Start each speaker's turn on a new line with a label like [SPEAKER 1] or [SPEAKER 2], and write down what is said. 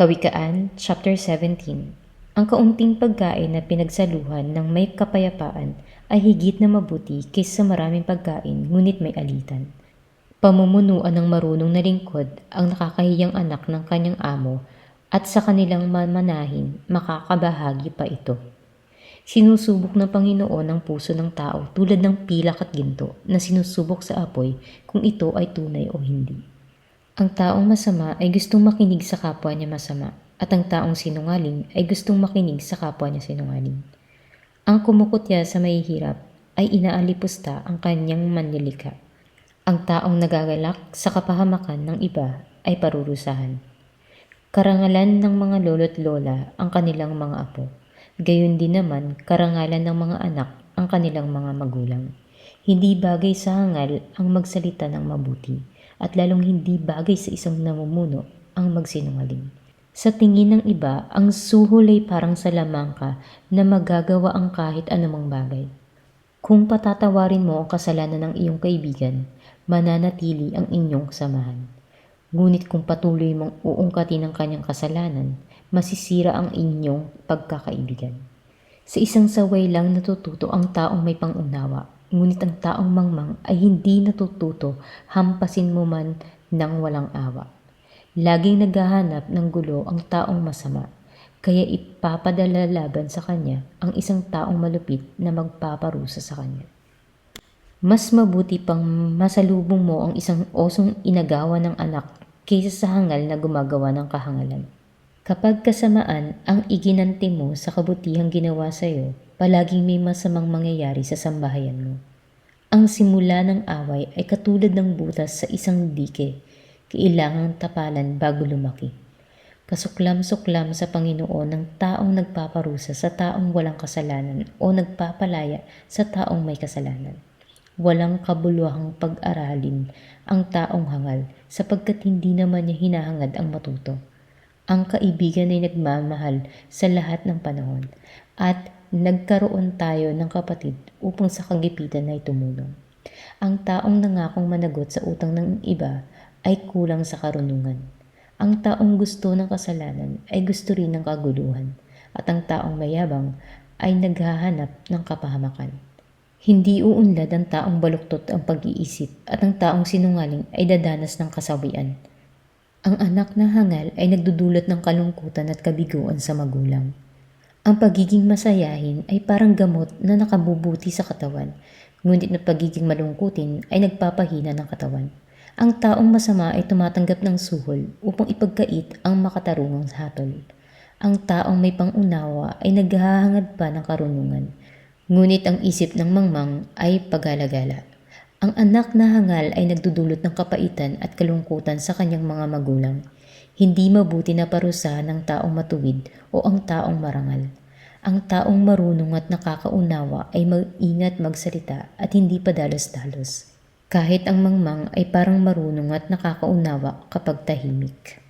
[SPEAKER 1] Kawikaan, chapter 17. Ang kaunting pagkain na pinagsaluhan ng may kapayapaan ay higit na mabuti kaysa maraming pagkain ngunit may alitan. Pamumunuan ng marunong na lingkod ang nakakahiyang anak ng kanyang amo at sa kanilang mamanahin makakabahagi pa ito. Sinusubok ng Panginoon ang puso ng tao tulad ng pilak at ginto na sinusubok sa apoy kung ito ay tunay o hindi. Ang taong masama ay gustong makinig sa kapwa niya masama at ang taong sinungaling ay gustong makinig sa kapwa niya sinungaling. Ang kumukutya sa mahihirap ay inaalipusta ang kanyang manlilika. Ang taong nagagalak sa kapahamakan ng iba ay parurusahan. Karangalan ng mga lolo't lola ang kanilang mga apo. Gayon din naman karangalan ng mga anak ang kanilang mga magulang. Hindi bagay sa hangal ang magsalita ng mabuti at lalong hindi bagay sa isang namumuno ang magsinungaling. Sa tingin ng iba, ang suhol ay parang salamangka na magagawa ang kahit anumang bagay. Kung patatawarin mo ang kasalanan ng iyong kaibigan, mananatili ang inyong samahan. Ngunit kung patuloy mong uungkatin ang kanyang kasalanan, masisira ang inyong pagkakaibigan. Sa isang saway lang natututo ang taong may pangunawa, ngunit ang taong mangmang ay hindi natututo hampasin mo man ng walang awa. Laging naghahanap ng gulo ang taong masama, kaya ipapadala laban sa kanya ang isang taong malupit na magpaparusa sa kanya. Mas mabuti pang masalubong mo ang isang osong inagawa ng anak kaysa sa hangal na gumagawa ng kahangalan. Kapag kasamaan ang iginanti mo sa kabutihang ginawa sa iyo, palaging may masamang mangyayari sa sambahayan mo. Ang simula ng away ay katulad ng butas sa isang dike, kailangang tapalan bago lumaki. Kasuklam-suklam sa Panginoon ng taong nagpaparusa sa taong walang kasalanan o nagpapalaya sa taong may kasalanan. Walang kabuluhang pag-aralin ang taong hangal sapagkat hindi naman niya hinahangad ang matuto. Ang kaibigan ay nagmamahal sa lahat ng panahon at nagkaroon tayo ng kapatid upang sa kagipitan ay tumulong. Ang taong nangakong managot sa utang ng iba ay kulang sa karunungan. Ang taong gusto ng kasalanan ay gusto rin ng kaguluhan at ang taong mayabang ay naghahanap ng kapahamakan. Hindi uunlad ang taong baluktot ang pag-iisip at ang taong sinungaling ay dadanas ng kasawian. Ang anak na hangal ay nagdudulot ng kalungkutan at kabiguan sa magulang. Ang pagiging masayahin ay parang gamot na nakabubuti sa katawan, ngunit na pagiging malungkutin ay nagpapahina ng katawan. Ang taong masama ay tumatanggap ng suhol upang ipagkait ang makatarungang hatol. Ang taong may pangunawa ay naghahangad pa ng karunungan, ngunit ang isip ng mangmang ay pagalagala. Ang anak na hangal ay nagdudulot ng kapaitan at kalungkutan sa kanyang mga magulang. Hindi mabuti na parusahan ng taong matuwid o ang taong marangal. Ang taong marunong at nakakaunawa ay mag-ingat magsalita at hindi padalos-dalos. Kahit ang mangmang ay parang marunong at nakakaunawa kapag tahimik.